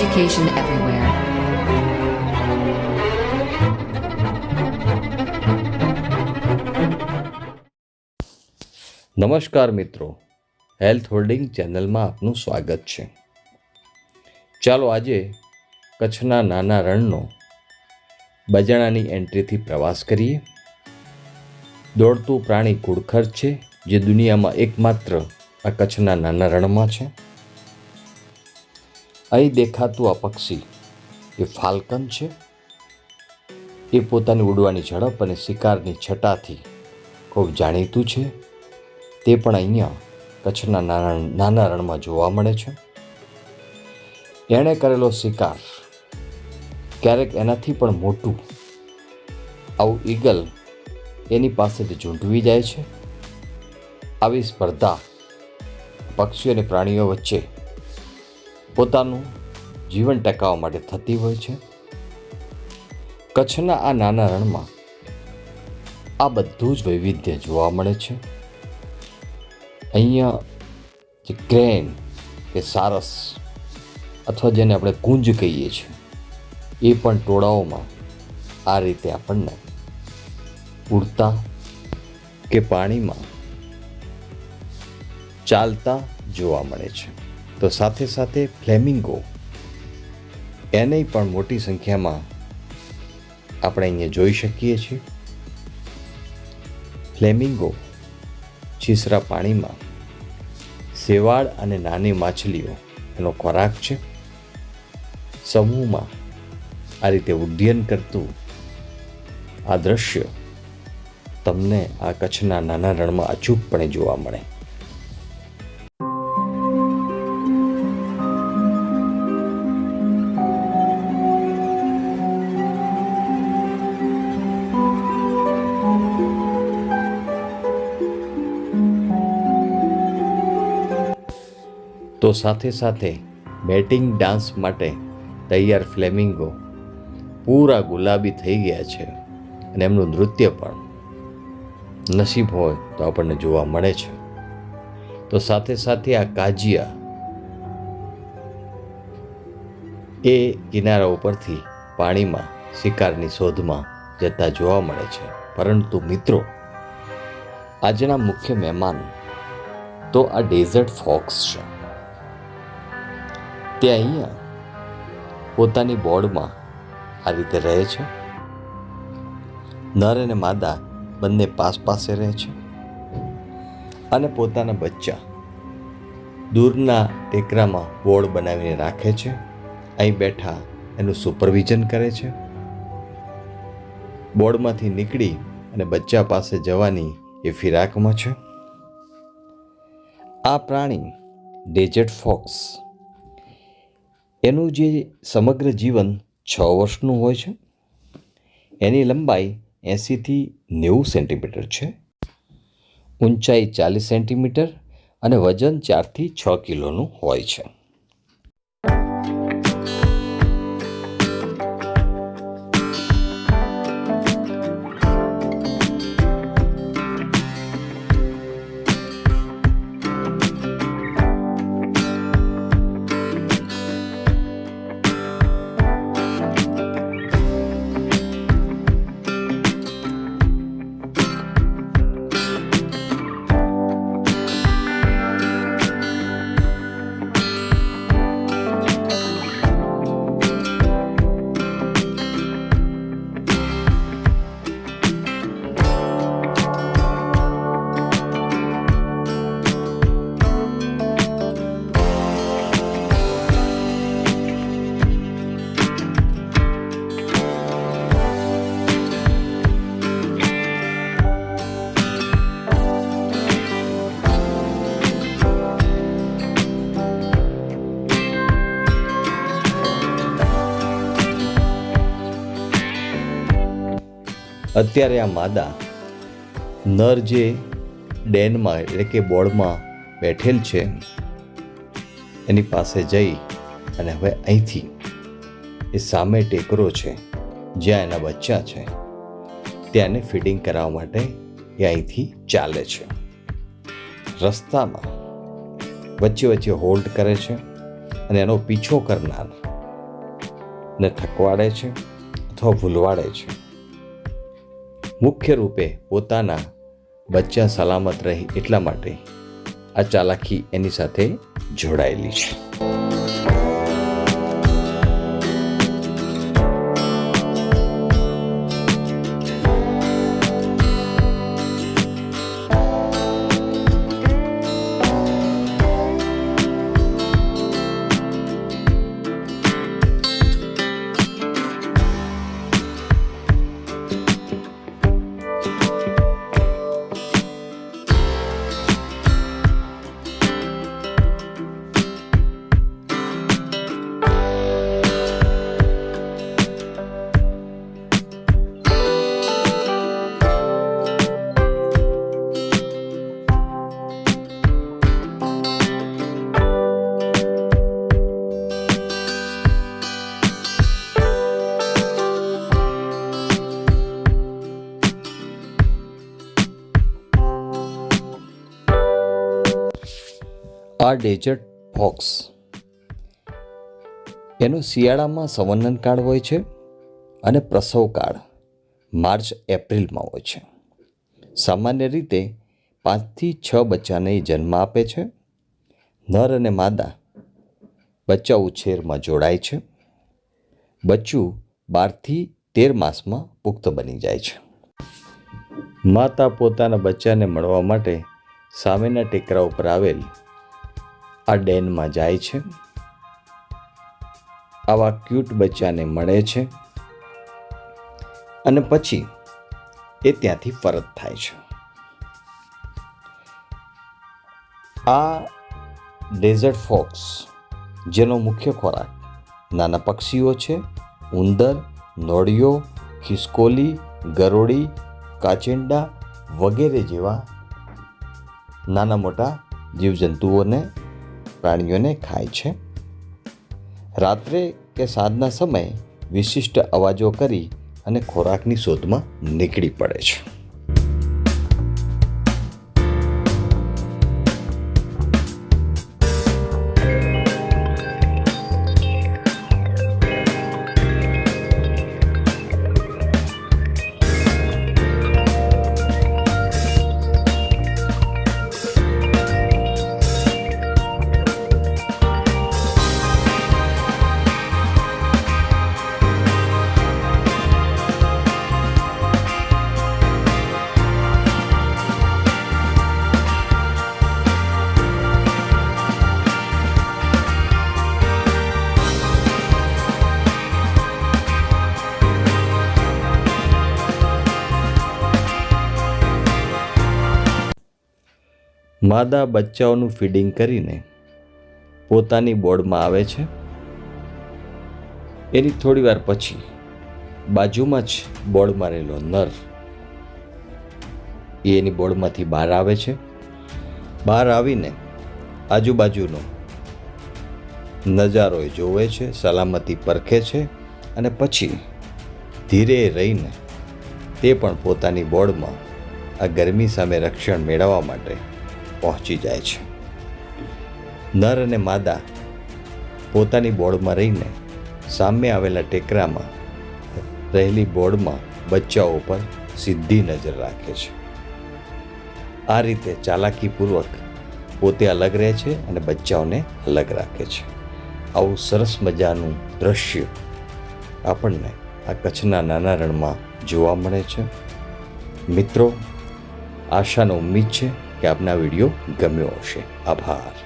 education everywhere. નમસ્કાર મિત્રો. Health holding ચેનલમાં આપનું સ્વાગત છે. ચાલો આજે કચ્છના નાના રણનો બજાણાની એન્ટ્રીથી પ્રવાસ કરીએ. દોડતું પ્રાણી કુડખર છે, જે દુનિયામાં એકમાત્ર આ કચ્છના નાના રણમાં છે. અહીં દેખાતું આ પક્ષી એ ફાલ્કન છે. એ પોતાની ઉડવાની ઝડપ અને શિકારની છટાથી ખૂબ જાણીતું છે. તે પણ અહીંયા કચ્છના નાના નાના રણમાં જોવા મળે છે. એણે કરેલો શિકાર ક્યારેક એનાથી પણ મોટું આવું ઈગલ એની પાસેથી ઝૂંટવી જાય છે. આવી સ્પર્ધા પક્ષીઓ અને પ્રાણીઓ વચ્ચે પોતાનું જીવન ટકાવવા માટે થતી હોય છે. કચ્છના આ નાના રણમાં આ બધું જ વૈવિધ્ય જોવા મળે છે. અહીંયા જે ક્રેન કે સારસ અથવા જેને આપણે કુંજ કહીએ છીએ, એ પણ ટોળાઓમાં આ રીતે આપણને ઉડતા કે પાણીમાં ચાલતા જોવા મળે છે. તો સાથે સાથે ફ્લેમિંગો એને પણ મોટી સંખ્યામાં આપણે અહીંયા જોઈ શકીએ છીએ. ફ્લેમિંગો છીસરા પાણીમાં શેવાળ અને નાની માછલીઓ એનો ખોરાક છે. સમૂહમાં આ રીતે ઉડ્ડયન કરતું આ દ્રશ્ય તમને આ કચ્છના નાના રણમાં અચૂકપણે જોવા મળે. સાથે સાથે બેટિંગ ડાન્સ માટે તૈયાર ફ્લેમિંગો પૂરા ગુલાબી થઈ ગયા છે અને એમનું નૃત્ય પણ નસીબ હોય તો આપણને જોવા મળે છે. તો સાથે સાથે આ કાજિયા એ કિનારા ઉપરથી પાણીમાં શિકારની શોધમાં જતા જોવા મળે છે. પરંતુ મિત્રો, આજના મુખ્ય મહેમાન તો આ ડેઝર્ટ ફોક્સ છે. તે અહીંયા પોતાની બોર્ડમાં આ રીતે રહે છે. નર અને માદા બંને પાસ પાસે રહે છે અને પોતાના બચ્ચા દૂરના ટેકરામાં બોર્ડ બનાવીને રાખે છે. અહીં બેઠા એનું સુપરવિઝન કરે છે. બોર્ડમાંથી નીકળી અને બચ્ચા પાસે જવાની એ ફિરાકમાં છે. આ પ્રાણી ડેઝર્ટ ફોક્સ એનું જે સમગ્ર જીવન છ વર્ષનું હોય છે, એની લંબાઈ એંસીથી નેવું સેન્ટીમીટર છે, ઊંચાઈ ચાલીસ સેન્ટીમીટર અને વજન ચારથી છ કિલોનું હોય છે. અત્યારે આ માદા નર જે ડેનમાં એટલે કે બોર્ડમાં બેઠેલ છે, એની પાસે જઈ અને હવે અહીંથી એ સામે ટેકરો છે, જ્યાં એના બચ્ચા છે ત્યાં એને ફીડિંગ કરાવવા માટે એ અહીંથી ચાલે છે. રસ્તામાં વચ્ચે વચ્ચે હોલ્ડ કરે છે અને એનો પીછો કરનાર ને ઠકવાડે છે અથવા ભૂલવાડે છે. મુખ્ય રૂપે પોતાના બચ્ચા સલામત રહે એટલા માટે આ ચાલાકી એની સાથે જોડાયેલી છે. આ ડેઝર્ટ ફોક્સ. એનું શિયાળામાં સંવનન કાળ હોય છે અને પ્રસવ કાળ માર્ચ એપ્રિલમાં હોય છે. સામાન્ય રીતે પાંચથી છ બચ્ચાને જન્મ આપે છે. નર અને માદા બચ્ચા ઉછેરમાં જોડાય છે. બચ્ચું બારથી તેર માસમાં પુખ્ત બની જાય છે. માતા પોતાના બચ્ચાને મળવા માટે સામેના ટેકરા ઉપર આવેલ આ ડેનમાં જાય છે. આવા ક્યુટ બચ્ચાને મળે છે. અને પછી એ ત્યાંથી પરત થાય છે. આ ડેઝર્ટ ફોક્સ, જેનો મુખ્ય ખોરાક નાના પક્ષીઓ છે, ઉંદર, નોળિયો, ખિસકોલી, ગરોળી, કાચિંડા વગેરે જેવા નાના મોટા જીવજંતુઓને પ્રાણીઓને ખાય છે. રાત્રે કે સાંજના સમયે વિશિષ્ટ અવાજો કરી અને ખોરાકની શોધમાં નીકળી પડે છે. માદા બચ્ચાઓનું ફીડિંગ કરીને પોતાની બોર્ડમાં આવે છે. એની થોડી વાર પછી બાજુમાં જ બોર્ડમાં રહેલો નર એ એની બોર્ડમાંથી બહાર આવે છે. બહાર આવીને આજુબાજુનો નજારો એ જોવે છે, સલામતી પરખે છે અને પછી ધીરે રહીને તે પણ પોતાની બોર્ડમાં આ ગરમી સામે રક્ષણ મેળવવા માટે પહોંચી જાય છે. નર અને માદા પોતાની બોર્ડમાં રહીને સામે આવેલા ટેકરામાં રહેલી બોર્ડમાં બચ્ચાઓ પર સીધી નજર રાખે છે. આ રીતે ચાલાકીપૂર્વક પોતે અલગ રહે છે અને બચ્ચાઓને અલગ રાખે છે. આવું સરસ મજાનું દ્રશ્ય આપણને આ કચ્છના નાના રણમાં જોવા મળે છે. મિત્રો, આશાનો ઉમ્મીદ છે કે આપના વીડિયો ગમ્યો હશે. આભાર.